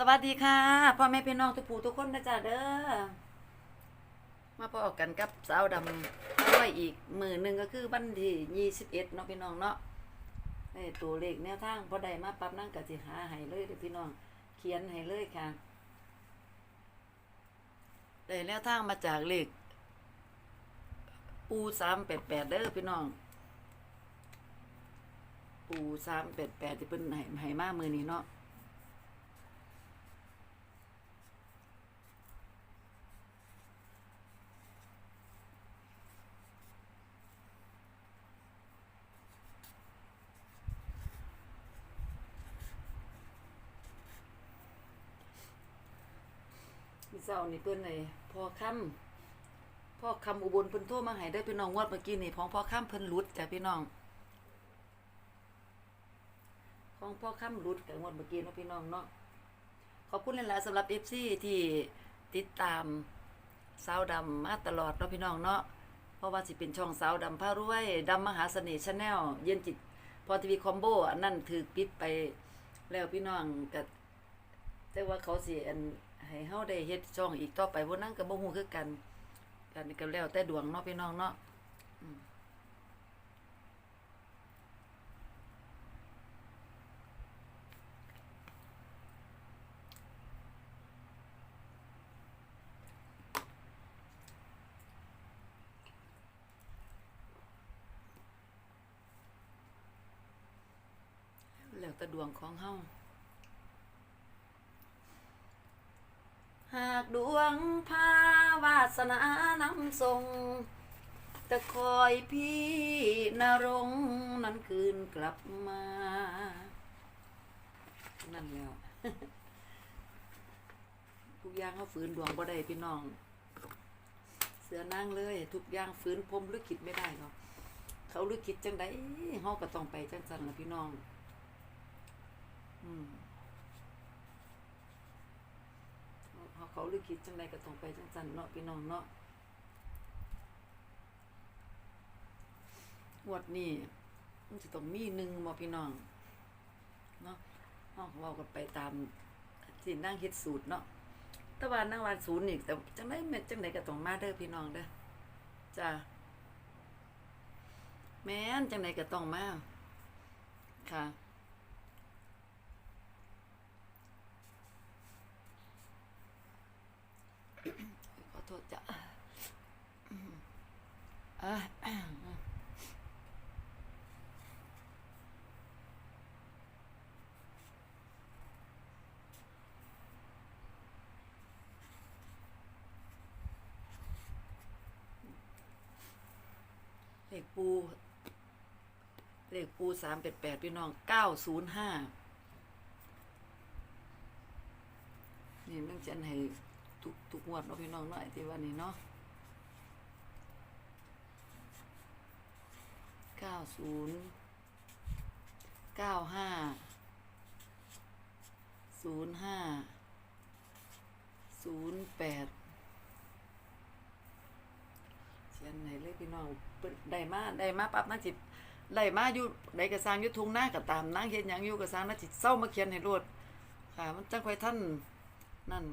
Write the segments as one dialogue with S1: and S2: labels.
S1: สวัสดีค่ะพ่อแม่พี่น้องทุกผู้ทุกคนนะจ๊ะเด้อมาพอกันกับสาวดำด้วยอีกมือหนึ่งก็คือวันที่ยี่สิบเอ็ดเนาะพี่น้องเนาะไอ้ตัวเลขแนวทางพอได้มาปรับนั่งกะสิหาให้เลยเด้อพี่น้องเขียนให้เลยค่ะได้แนวทางมาจากเลขปูสามแปดแปดเด้อพี่น้อง ปูสามแปดแปดที่เป็นห้ให้มามือนี้เนาะ พี่เจ้านี่เพิ่นไอ้พ่อค่ำพ่อคำอุบลเพิ่นโทรมาให้ได้พี่น้องงวดเมื่อกี้นี่ของพ่อค่ำเพิ่นหลุดจ้ะพี่น้อง ของพ่อค่ำหลุดกับงวดเมื่อกี้เนาะพี่น้องเนาะขอบคุณหลายๆสำหรับ FC ที่ติดตามสาวดำมาตลอดเนาะพี่น้องเนาะเพราะว่าสิเป็นช่องสาวดำพารวยดำมหาเสน่ห์ชาแนลเย็นจิตพอทีวีคอมโบอันนั้นถือปิดไปแล้วพี่น้องก็แต่ว่าเขาสิอัน ให้เฮาได้เฮ็ดช่องอีกต่อไปบ่นั่นก็บ่ฮู้คือกัน กันก็แล้วแต่ดวงเนาะพี่น้องเนาะแล้วแต่ดวงของเฮา หาก ดวงพาวาสนานำทรงจะคอยพี่นรงนั้นคืนกลับมา นั่นแล้วทุกอย่างเขาฝืนดวงบ่ได้พี่น้อง เสือนั่งเลย ทุกอย่างฝืนพรมลึกคิดไม่ได้หรอกเขาลึกคิดจังไดเฮาก็ต้องไปจังซั่นละพี่น้อง อืม เขาเขาหรือคิดจังใดก็ต้องไปจังสันเนาะพี่น้องเนาะงวดนี้มันจะต้องมีหนึ่งบ่พี่น้องเนาะเฮาเว้ากันไปตามที่นั่งเฮ็ดสูตรเนาะต่ว่านั่งวันศูนย์นี่แต่จังไดแม่จังไดก็ต้องมาเด้อพี่น้องเด้อจ้าแม่นจังไดก็ต้องมาค่ะ ขอโทษจ้ะอะ เลขปู เลขปูสามแปดแปดพี่น้องเก้าศูนย์ห้านี่มันจะให้ทุกทุกงวดเนาะพี่น้องเนาะไอ้ที่ว่านี่เนาะเก้าศูนย์เก้าห้าศูนย์ห้าศูนย์แปด นไหนเลยพี่น้องได้มาได้มาปรับนั่นจิตได้มาอยู่ได้กระสร้างอยุทุงหน้าก็ตามนางเฮ็ดหยังอยู่กระสร้างนั่นจิตเศร้ามาเขียนให้รวดค่ะ มันจังค่อยท่านนั่น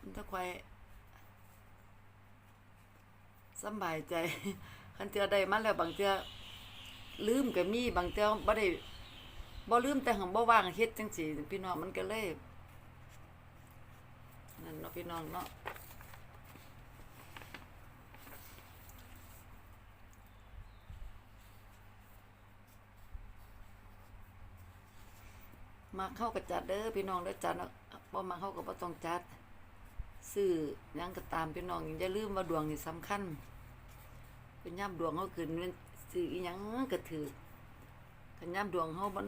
S1: มันจะคอยสบายใจคันเทื่อได้มาแล้วบางเทื่อลืมก็มีบางเทื่อบ่ได้บ่ลืมแต่หังบ่ว่างเฮ็ดจังซี่พี่น้องมันก็เลยนั่นเนาะพี่น้องเนาะ มาเข้ากับจัดเด้อพี่น้องเด้อจัดบ่มาเข้าก็บ่ต้องจัดซื้อยังก็ตามพี่น้องอย่าลืมว่าดวงนี่สำคัญ เป็นย่ำดวงเขาขึ้นมันซื้ออีหยังก็ถือคันย่ำดวงเขามัน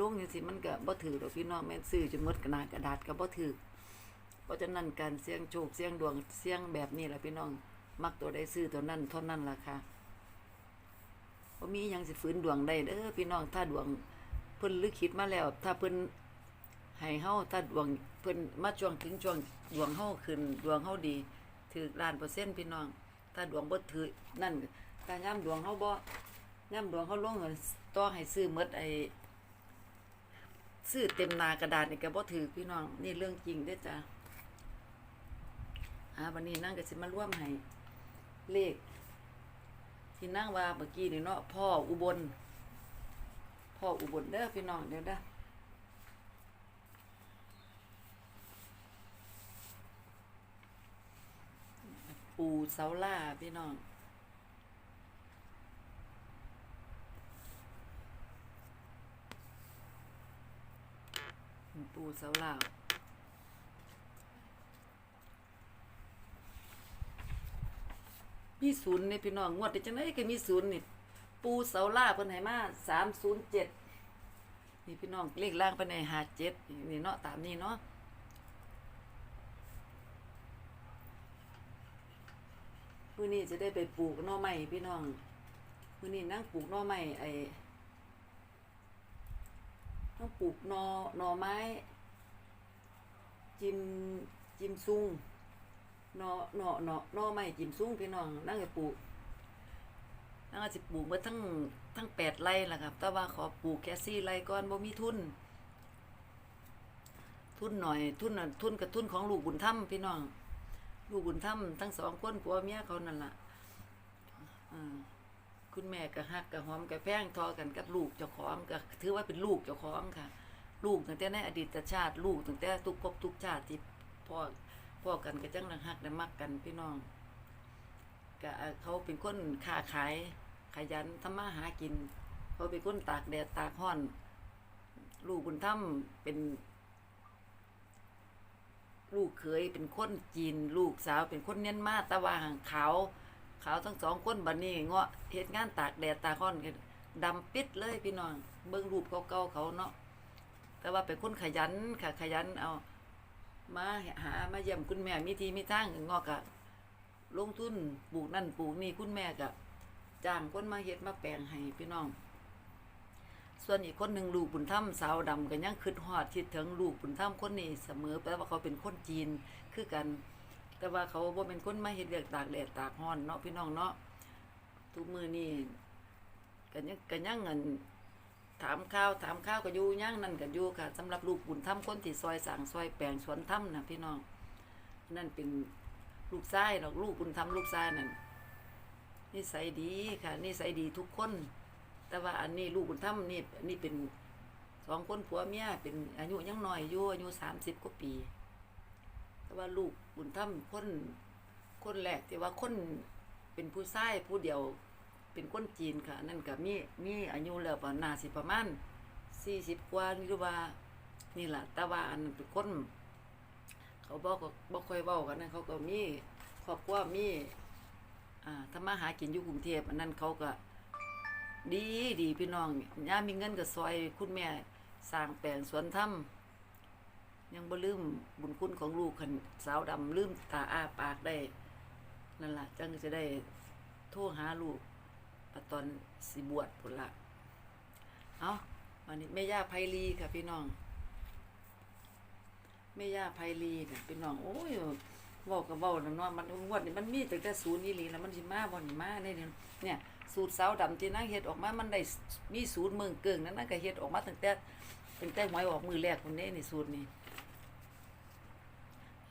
S1: ลงจังซี่มันก็บ่ถือดอกพี่น้องแม่นซื้อจนหมดกระดาษกระดาษก็บ่ถือเพราะฉะนั้นการเสี่ยงโชคเสี่ยงดวงเสี่ยงแบบนี้แหละพี่น้อง มักตัวใดซื้อตัวนั้นเท่านั้นล่ะค่ะบ่มีหยังสิฝืนดวงได้เด้อพี่น้องถ้าดวง เพิ่นลึกคิดมาแล้ว ถ้าเพิ่นให้เฮาถ้าดวงเพิ่นมาช่วงถึงช่วงดวงเฮาขึ้นดวงเฮาดีถือล้านเปอร์เซ็นต์พี่น้อง ถ้าดวงบ่ถือนั่นถ้ายามดวงเฮาบ่ยามดวงเฮาลงต่อให้ซื้อหมดไอ้ซื้อเต็มนากระดาษนี่ก็บ่ถือพี่น้อง นี่เรื่องจริงเด้อจ้ะอ่าวันนี้นั่งก็สิมาร่วมให้เลขที่นั่งว่าเมื่อกี้นี่เนาะพ่ออุบล พ่ออุบลเด้อพี่น้องเดี๋ยวเด้อปูเสาล่าพี่น้องปูเสาลามีศูนย์เนี่ยพี่น้องงวดได้จังไดก็มีศูนย์นี่ ปูเสาล่าเพิ่นให้มาสามศูนย์เจ็ดนี่พี่น้องเลขล่างเพิ่นหาเจ็ดนี่เนาะตามนี้เนาะมื้อนี้จะได้ไปปลูกหน่อไม้พี่น้องมื้อนี้นั่งปลูกหน่อไม้ไอ้ต้องปลูกหนอหนอไม้ จิมจิมซุงหนอหนอหนอหนอไม้จิมซุงพี่น้องนั่งจะปลูก นั่งจะปลูกมาทั้งทั้งแปดไร่ละครับ แต่ว่าขอปลูกแค่สี่ไร่ก่อนบ่มีทุน ทุนหน่อย ทุนน่ะทุนกับทุนของลูกบุญธรรมพี่น้อง ลูกบุญธรรมทั้งสองคนผัวเมียเขานั่นล่ะอ่าคุณแม่ก็ฮักก็หอมก็แพงทอกันกับลูกเจ้าของก็ถือว่าเป็นลูกเจ้าของค่ะ ลูกตั้งแต่ในอดีตชาติลูกตั้งแต่ทุกภพทุกชาติที่พ่อพ่อกันก็จังรังฮักและมักกันพี่น้องก็เขาเป็นคนค้าขาย ขยันทำมาหากิน เขาเป็นคนตากแดดตากร้อน ลูกบุญธรรมเป็น ลูกเขยเป็นคนจีน ลูกสาวเป็นคนเนียนมาตะวาหางขาวขาวทั้งสองคนบัดนี้เงาะเหตุงานตากแดดตากร้อนกันดำปิดเลยพี่น้อง เบิ่งรูปเก่าๆเขาเนาะแต่ว่าเป็นคนขยันค่ะขยันเอา มาหามาเยี่ยมคุณแม่มีทีมีทางเงาะกะลงทุนปลูกนั่นปลูกนี่คุณแม่กะ จ้างคนมาเฮ็ดมาแปลงให้พี่น้อง ส่วนอีกคนหนึ่งลูกบุญธรรมสาวดำก็ยังคิดฮอดคิดถึงลูกบุญธรรมคนนี้เสมอแปลว่าเขาเป็นคนจีนคือกัน แต่ว่าเขาบ่เป็นคนมาเฮ็ดเวียกตากแดดตากร้อนเนาะพี่น้องเนาะทุกมือนี่ก็ยังก็ยังเงินถามข้าวถามข้าวก็อยู่ย่างนั่นก็อยู่ค่ะสำหรับลูกบุญธรรมคนที่ซอยสั่งซอยแปลงสวนธรรมนะพี่น้องนั่นเป็นลูกชายดอกลูกบุญธรรมลูกชายนั่น นิสัยดีค่ะนิสัยดีทุกคน แต่ว่าอันนี้ลูกบุญธรรมนี่นี่เป็นสองคนผัวเมียเป็นอายุยังน้อยอยู่อายุสามสิบกว่าปี แต่ว่าลูกบุญธรรมคนคนแรกที่ว่าคนเป็นผู้ชายผู้เดียวเป็นคนจีนค่ะ นั่นก็มีมีอายุแล้วประมาณสิประมาณสี่สิบกว่าหรือว่า นี่แหละแต่ว่าอันนั้นเป็นคน เขาบอกก็บอกค่อยเว้ากันนะเขาก็มีครอบครัวมีอ่า ทำมาหากินอยู่กรุงเทพอันนั้นเขาก็ ดีดีพี่น้องย่ามีเงินก็ซอยคุณแม่สร้างแปลงสวนธรรมยังบ่ลืมบุญคุณของลูกคันสาวดำลืมตาอ้าปากได้ นั่นล่ะจังจะได้โทรหาลูกปตอนสิบวชพุ่นละเอาวันนี้แม่ย่าไพลีค่ะพี่น้องแม่ย่าไพลีค่ะพี่น้องโอ้ย เว้ากับเว้านั่นนมันงวดนี่มันมีแตั้งแต่ศูนย์อีหลีแล้วมันสิมาบ่นี่มาเนี่ยเนี่ยสูตรเสาวดำที่นางเฮ็ดออกมา มันได้มีศูนย์เมืองเกิงนั้นนางก็เฮ็ดออกมาตั้งแต่ตั้งแต่หวยออกมือแรกพุ่นเด้นี่สูตรนี่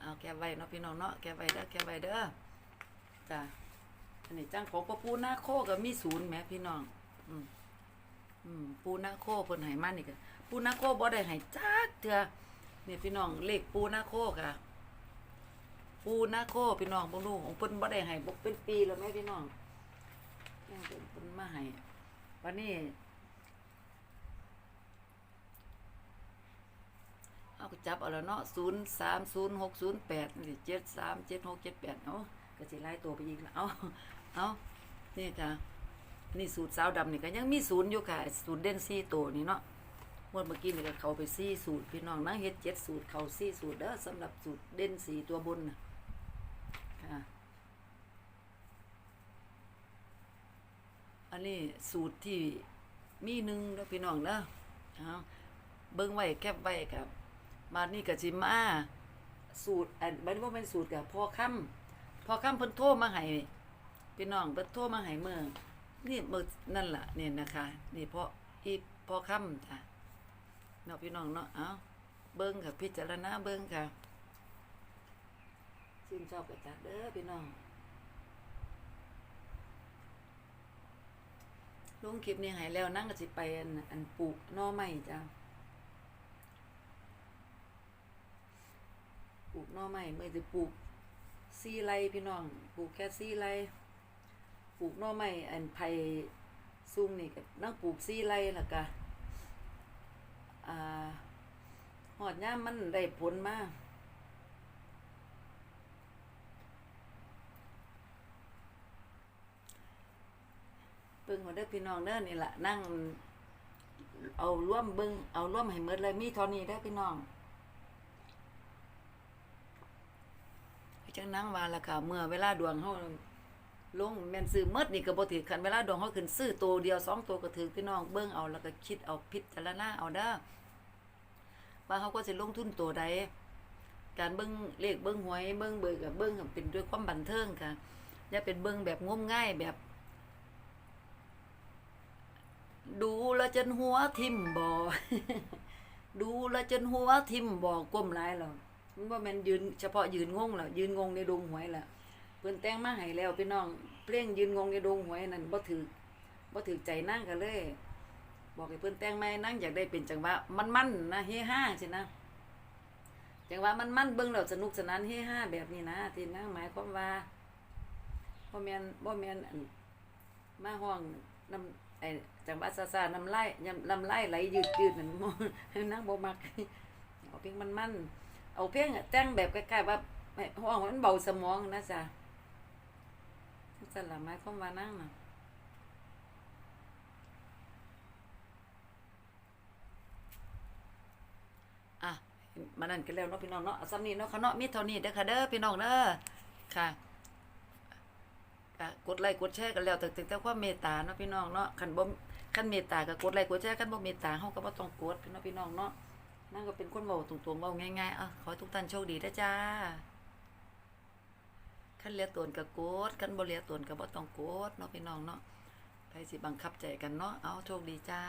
S1: เอาแกไว้เนาะพี่น้องเนาะแกไว้เด้อแกไว้เด้อจ้ะอันนี้จังของปูนาโคก็มีศูนย์แหมพี่น้อง อืมอืมปูนาโคเพิ่นให้มานี่ก็ปูนาโคบ่ได้ให้จักเทื่อนี่พี่น้องเลขปูนาโคค่ะ ปูนาโคพี่น้องบ่รู้ของเพิ่นบ่ได้ให้บ่เป็นปีแล้วแม่พี่น้องยังเพิ่นเพิ่นมาให้วันนี้เอาก็จับเอาล้วเนาะศูนย์สามศูนย์หกศูนย์แปดนี่เจ็ดสามเจ็ดหกเจ็ดแปดเอาก็สิไล่ตัวไปอีกแล้วเอาเอานี่ค่ะ นี่สูตรสาวดำนี่ก็ยังมีศูนย์อยู่ค่ะสูตรเด่นซี่ตัวนี่เนาะเมื่อเมื่อกี้นี่ก็เขาไปซี่สูตรพี่น้องนะเฮ็ดเจ็ดสูตรเขาซี่สูตรเด้อสำหรับสูตรเด่นสีตัวบนนะ่ะ อันนี้สูตรที่มีหนึ่งเด้อพี่น้องเด้อเอาเบิ่งไว้แคบไว้ครับมานี่ก็สิมาสูตรอันบัดนี้บ่แม่นสูตรกับพ่อค่ำพ่อค่ำเพิ่นโทรมาให้พี่น้องเพิ่นโทรมาให้เมื่อนี่เมื่อนั่นล่ะนี่ยนะคะ นี่พ่ออีพ่อค่ำจ้ะเนาะพี่น้องเนาะเอาเบิ่งค่ะพิจารณาเบิ่งค่ะชื่นชอบกับจัดเด้อพี่น้อง ลงคลิปนี้หายแล้วนั่งก็สิไปอันอันปลูกน่อไม้จ้ะปลูกน่อไม้เมื่อจะปลูกสี่ไรพี่น้องปลูกแค่สี่ไรปลูกน่อไม้อันไผ่ซุ่มนี่ก็นั่งปลูกสี่ไรล้วก็อ่าหอดย่ามมันได้ผลมาเบิ่งมาเด้อพี่น้องเด้อนี่แหละนั่ง เอาร่วมเบิ่งเอาร่วมให้หมดเลยมีเท่านี้เด้พี่น้องจังนั่งว่าละค่ะ เมื่อเวลาดวงเฮาลงแม่นซื้อหมดนี่ก็บ่ถือคันเวลาดวงเฮาขึ้นซื้อตัวเดียวสองตัวก็ถือพี่น้องเบิ่งเอาแล้วก็คิดเอาพิจารณาเอาเด้อว่าเขาก็สิลงทุนตัวใดการเบิ้งเลขเบิ้งหวยเบิ้งเบิกกับเบิ้งเป็นด้วยความบันเทิงค่ะอย่าเป็นเบิ้งแบบงมง่ายแบบ ดูล้วจนหัวทิ่มบ่อดูล้วจนหัวทิ่มบ่อก้มหลายแล้วมันบ่แม่นยืนเฉพาะยืนงงแล้วยืนงงในดงหวยแล้วเพิ่นแต่งมาให้แล้วพี่น้องเพลงยืนงงในดงหวยนั่นบ่ถือบ่ถือใจนั่งกันเลย บอกให้เพิ่นแต่งใหม่นั่งอยากได้เป็นจังหวะมันๆนนะเฮฮาสินะจังหวะมันๆเบิ่งแล้วสนุกสนานเฮฮาแบบนี้นะที่นั่งหมายความว่าบ่แม่นบ่แม่นอั่นมาห้องน้ำ ไอ้จังหวะซ่าน้ำไลายำลำลายไหลยืดๆนั่นบ่นั่งบมักเอาเพลงมันๆเอาเพลงแต่งแบบคล้ๆว่าห้องมันเบาสมองนะจ๊ะจังซั่นล่ะหมายความานั่งน่ะอะมานั่นกันแล้วเนาะพี่น้องเนาะซ้ำนี้เนาะค่ะเนาะมีเท่านี้เด้อค่ะเด้อพี่น้องเด้อค่ะ กดไลค์กดแชร์กันแล้วแต่แต่ความเมตตาเนาะพี่น้องเนาะคันบ่คันเมตตาก็กดไลค์กดแชร์คันบ่เมตตาเฮาก็บ่ต้องกดพี่น้องพี่น้องเนาะนั่นก็เป็นคนเว้าตรงๆเว้าง่ายๆอะขอให้ทุกท่านโชคดีเด้อจ้าคันเลียตนก็กดคันบ่เลียตนก็บ่ต้องกดเนาะพี่น้องเนาะไปสิบังคับใจกันเนาะเอาโชคดีจ้า